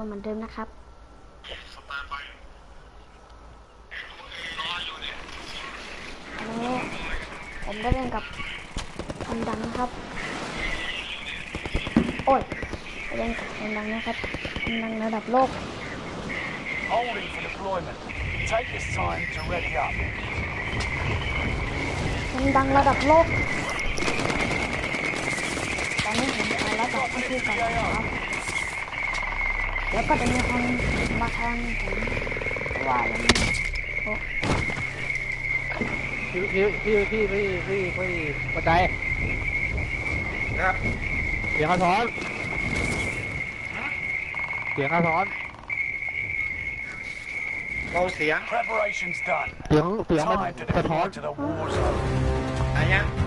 นเหมือนเดิมนะครับสตาร์ทไปรออยู่เนี่ยอันนี้ผมได้เล่นกับคนดังนะครับ โอ้ยได้เล่นกับคนดังนะครับคนดังระดับโลก Holding for deployment. Take this time to ready up. คนดังระดับโลกตอนนี้ผมไปแล้วต่อที่ที่ก่อนนะครับ แล้วก็จะมีคนมาแทนผมว่าอย่างนี้โอ้พี่พี่พี่พี่พี่พี่พี่ปัจจัยครับเสียงกระท้อนเสียงกระท้อนเราเสียง Preparations done. เสียงเสียงมัน Time to สะท้อน deploy to the war zone. อะไรยังเ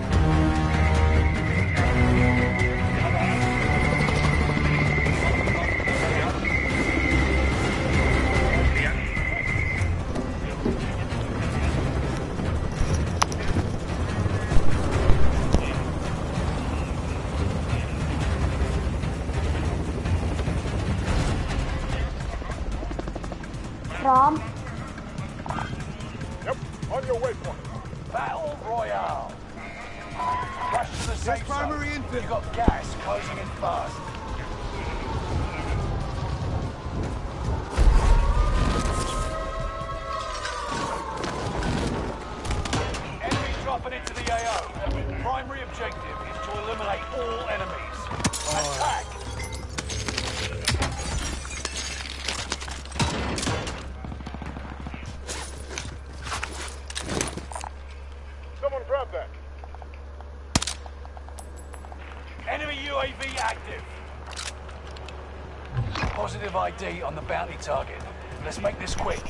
Positive ID on the bounty target. Let's make this quick.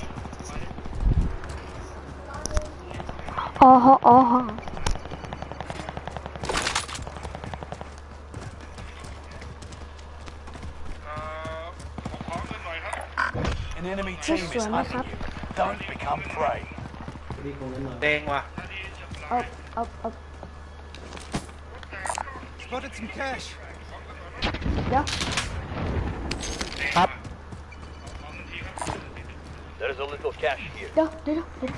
อ๋อฮะอ๋อฮะเอ่อผมขอเงินหน่อยครับ An enemy team is hunting you. Don't become prey. แดงว่ะเอาเอาเอา Spotted some cash. เดี๋ยว ครับ There's a little cash here. เดี๋ยวเดี๋ยวเดี๋ยว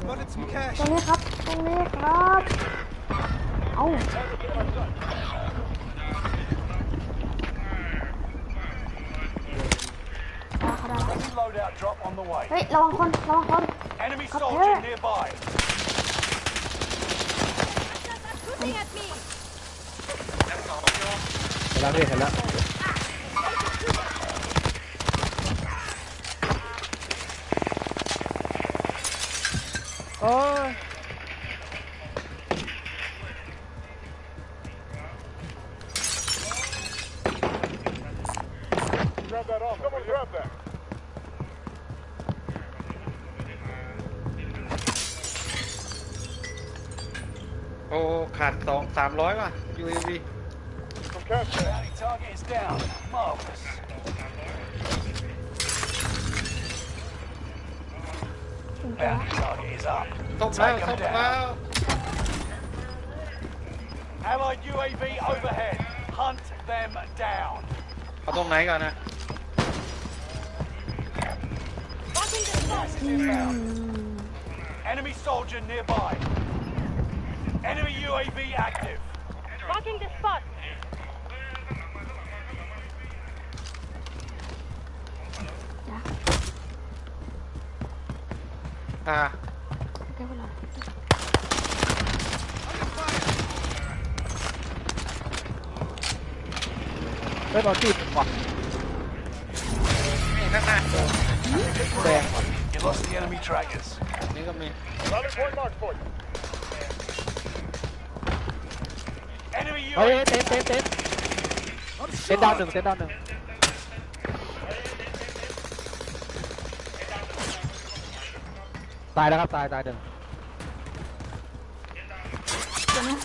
Spotted some cash. ตรงนี้ครับตรงนี้ครับเอาได้ครับได้ Enemy loadout drop on the way. เฮ้ยระวังคนระวังคน Enemy Up soldier here. nearby. Shooting at me! แล้วสองโยเห็นแล้วพี่เห็นแล้ว โอ้ย Grab that off. Someone grab that. โอ้ ขาดสองสามร้อยว่ะ UAV Some cash there. Bounty target is down. Marvelous. Bounty target is up. ตกแล้ว Take ต them กแล้ว down. Allied UAV overhead. Hunt them down. เอาตรงไหนก่อนนะ Marking the spot! Gas is inbound. Enemy soldier nearby. Enemy UAV active. Marking the spot! อ่าได้เวลาเฮ้ยบอลตีผมว่ะนี่ข้างหน้าแดงว่ะ You lost the enemy trackers. นี่ก็มี Rally point mark for you. Enemy เฮ้ย UAV เต้นเต้นเต้นเต้นดาวหนึ่งเต้นดาวหนึ่ง ตายแล้วครับตายตายหนึ่งเดี๋ยวนะ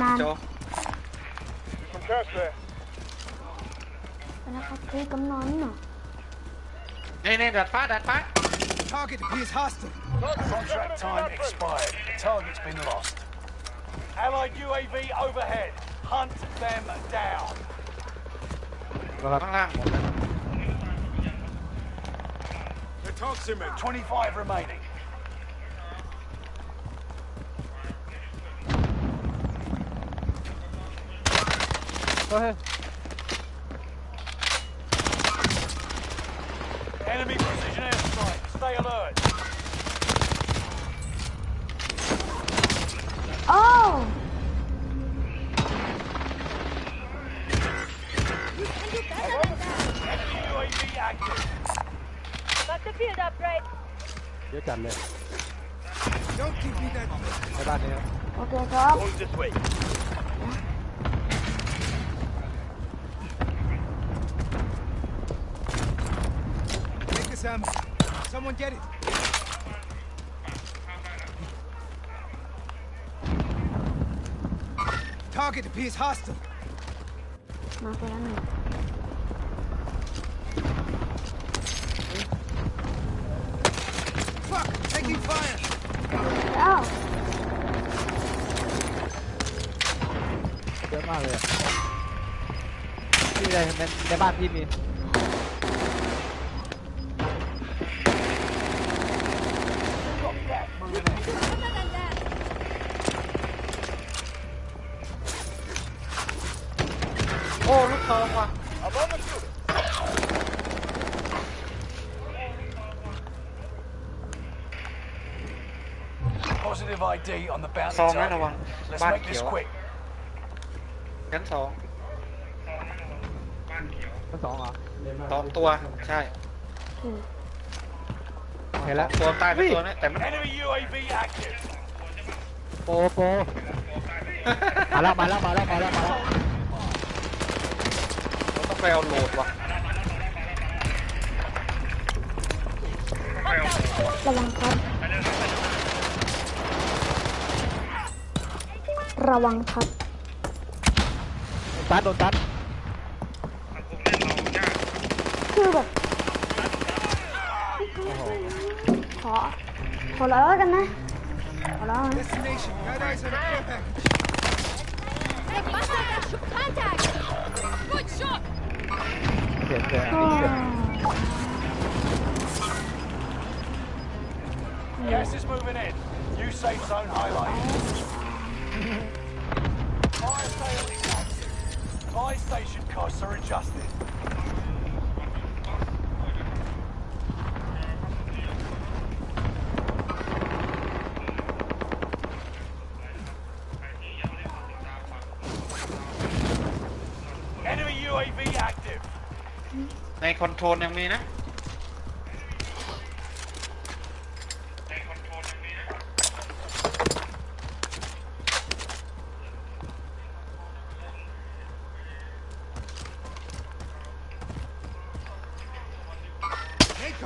นโจ Some cash there. นะครับคือกำนันน่ะนี่นี่ดัดฟ้าดัดฟ้า Target appears hostile. Contract time expired. Target's been lost. Allied UAV overhead. Hunt them down. นะครับ ข้างล่างหมดเลย They're toxin men. 25 remaining. เฮ้ย Enemy precision airstrike. Stay alert. Got the field upgrade. เยอะจัดเลย Don't give me that. ในบ้านนี้ โอเคครับ Going this way. Take this ammo. Someone get it. Target appears hostile. มาคนละหนึ่ง แล้วเยอะมากเลยอะพี่ในในในบ้านพี่มี ซองนะระวัง target. Let's บ้าน make เขี this ยว quick. ชั้นสองทั้งสองเหรอสองตัวใช่อืมเห็นแล้วตัวตายไปตัวนี้แต่มัน Enemy UAV active. โปโปมาแล้วมาแล้วมาแล้วมาแล้วมาแล้วเราต้องไปเอาโหลดว่ะระวังครับ ระวังครับตันโดนตันคือแบบโอ้โหขอขอร้องแล้วกันนะขอร้องนะ Destination. Got eyes on a care package. Contact! Good shot! เสียงเสียงโอ้ Gas is moving in. New safe zone highlighted. Fire sale is active. Buy station costs are adjusted. Enemy UAV active. ในคอนโทรลยังมีนะ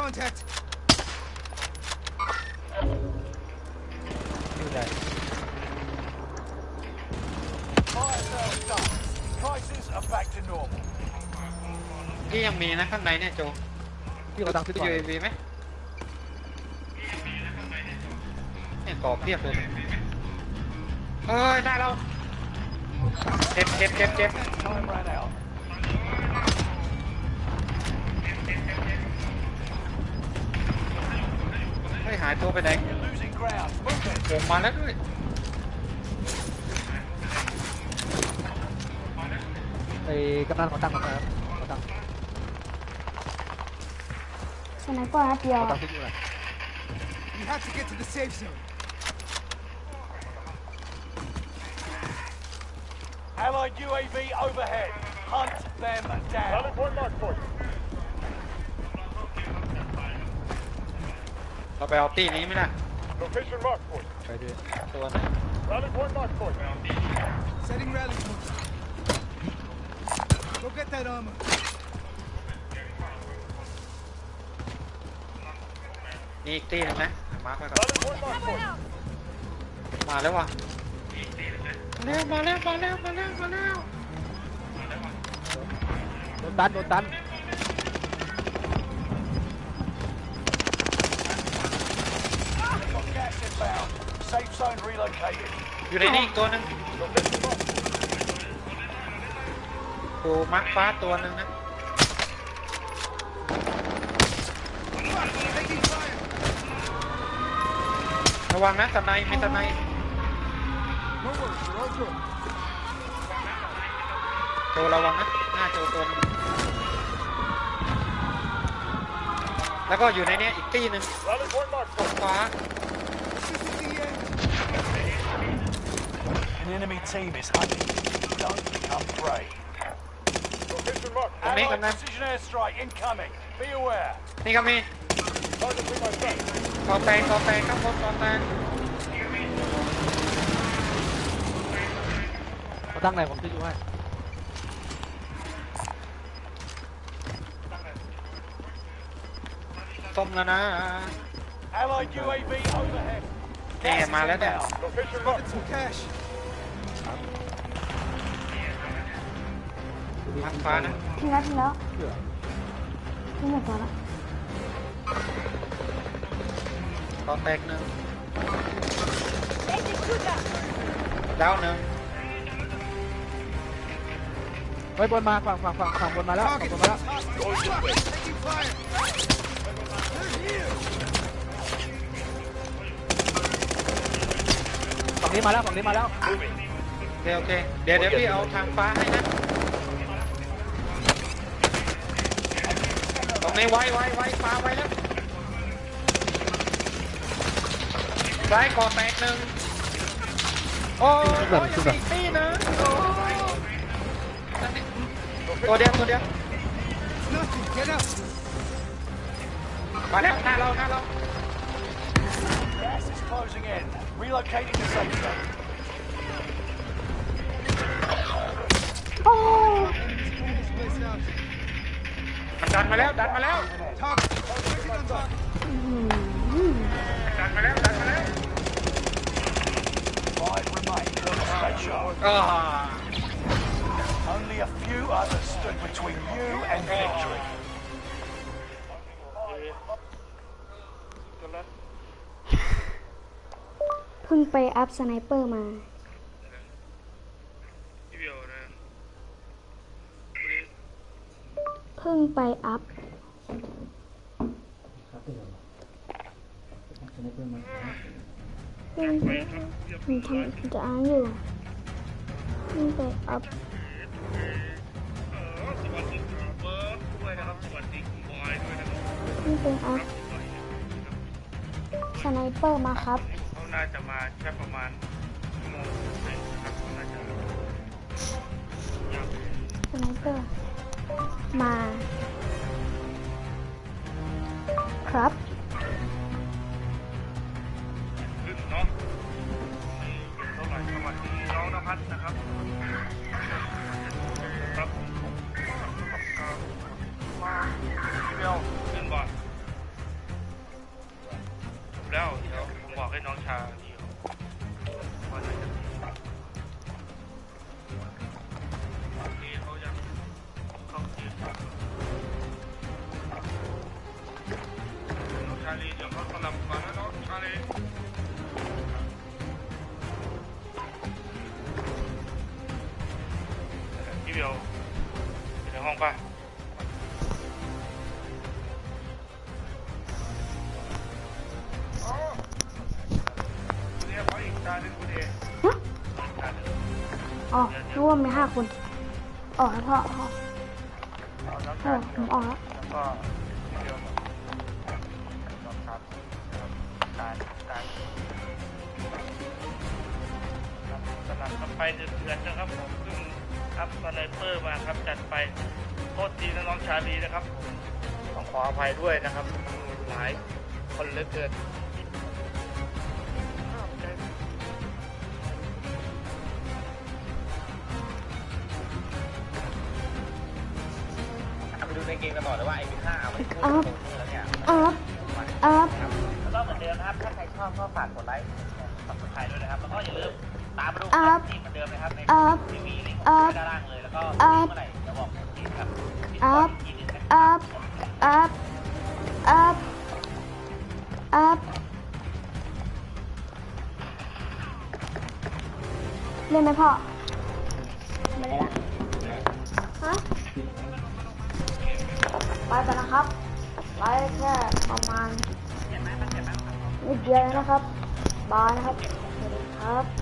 contact. อยู่ไหน Fire sale done. Prices are back to normal. ที่ยังมีนะข้างในเนี่ยโจพี่เขาตั้งซื้อที่ก่อน UAV ไหมเนี่ยกรอบเพียบเลยเอ้ยได้แล้วเจ็บเจ็บเจ็บเจ็บ Time ran out. เฮ้ยหายตัวไปไหน You're losing ground. Move it. ผมมาแล้วด้วยไอ้กำนันขอตั้งก่อนนะครับขอตั้งสไนเปอร์นัดเดียวขอตั้งซื้ออยู่ไหน We have to get to the safe zone. Allied UAV overhead. Hunt them down. Rally point mark for you. เราไปเอาตีนี้ไหมล่ะ Location marked for you. ไปด้วยตัวนึง Rally point marked for you. Setting rally point. Go get that armor. นี่อีกตีหนึงนะมาร์คไว้ก่อน Rally point marked for you. มาแล้วว่ะมาแล้วมาแล้วมาแล้วมาแล้วมาแล้ว โดนตันโดนตัน gas inbound. Safe zone relocated. อยู่ในนี่อีกตัวหนึงดูมาร์คฟ้าตัวหนึงนะ Taking fire. ระวังนะตะไนมีตะไน No worries. We're all good. โจระวังนะหน้าโจตัวหนึงแล้วก็อยู่ในเนี้ยอีกตีหนึ่ง Rally point marked for you. ฟ้า This is the end. An enemy team is hunting. Don't become prey. Location marked. ตรงนี้กัน Allied นะ precision airstrike incoming. Be aware. นี่ก็มี Target in my sight. กอแตงกอแตงข้างบนกอแตงมาตั้งไหนผมจะอยู่ให้ต้มแล้วนะ Allied UAV overhead. นี่ Gas is มาแมาร์คฟ้านะทิ้งแล้วทิ้งแล้วทิ้งหมดตัวแล้วกอแตงหนึ่ง Basic shooter. ดาวหนึ่งเฮ้ยบนมาฝั่งฝั่งฝั่งฝั่งบนมาแล้วฝั่ง Target บนมาแล้ว hostile. Taking fire. They're here. ฝั่งนี้มาแล้วฝั่งนี้มาแล้วโอเคโอเคเดี๋ยวเดี๋ยวพี่เอาทางฟ้าให้นะ ตรงนี้ไว้ไว้ไว้ฟ้าไว้แล้วซ้ายกอแตกหนึ่งโอ้ยโอ้ยยังมีอีกตีหนึงโอ้ยตัวเดียวตัวเดียว It's nothing. Get out. มาแล้วหน้าเราหน้าเรา Gas is closing in. Relocating to safe zone. โอ้ Clean this place out. มันดันมาแล้วดันมาแล้ว Target. Taking on target. ดันมาแล้วดันมาแล้ว Five remain. Stay sharp. อ่า Only a few others stood between you and victory. เพิ่งไปอัพสไนเปอร์มา เพิ่งไปอัพเพิ่งไปผมทำจะอ่านอยู่เพิ่งไปอัพเพิ่งไปอัพสไนเปอร์มาครับเขาน่าจะมาแค่ประมาณชั่วโมงหนึ่งนะครับเขาน่าจะสไนเปอร์ มา ครับขึ้นเนาะนี่เท่าไหร่สวัสดีน้องนภัสนะครับ พี่เบลอยู่ในห้องป่ะเรียกเขาอีกตาหนึ่งคุณเอฮะอ๋อรู้ว่ามีห้าคนออกแล้วพ่อพ่อเอาน้ำพ่อตาลผมออกแล้ว แล้วก็พี่เบลครับครับการการกำลังครับไปเดือดๆนะครับผมซึ่ง อัพสไนเปอร์มาครับจัดไปโทษทีนะน้องชาลีนะครับต้องขออภัยด้วยนะครับหลายคนเหลือเกินไปดูในเกมกันต่อเลยว่าไอ้พี่ห้าเอาไปพูดอัพตรงนี้แล้วเนี่ยอัพอัพแล้วก็เหมือนเดิมนะครับ ถ้าใครชอบก็ฝากกดไลค์ฝากกดไลค์ด้วยนะครับ แล้วก็อย่าลืมตามมาดูอัพทีมเหมือนเดิมนะครับใน อัพ ทีวีลิงก์ อัพ ด้าน อัพอัพทีมนึงนะอัพอัพอัพอัพเล่นไหมพ่อไม่ได้ละฮะไปกันนะครับไลฟ์แค่ประมาณนิดเดียวนะครับบายนะครับสวัสดีครับ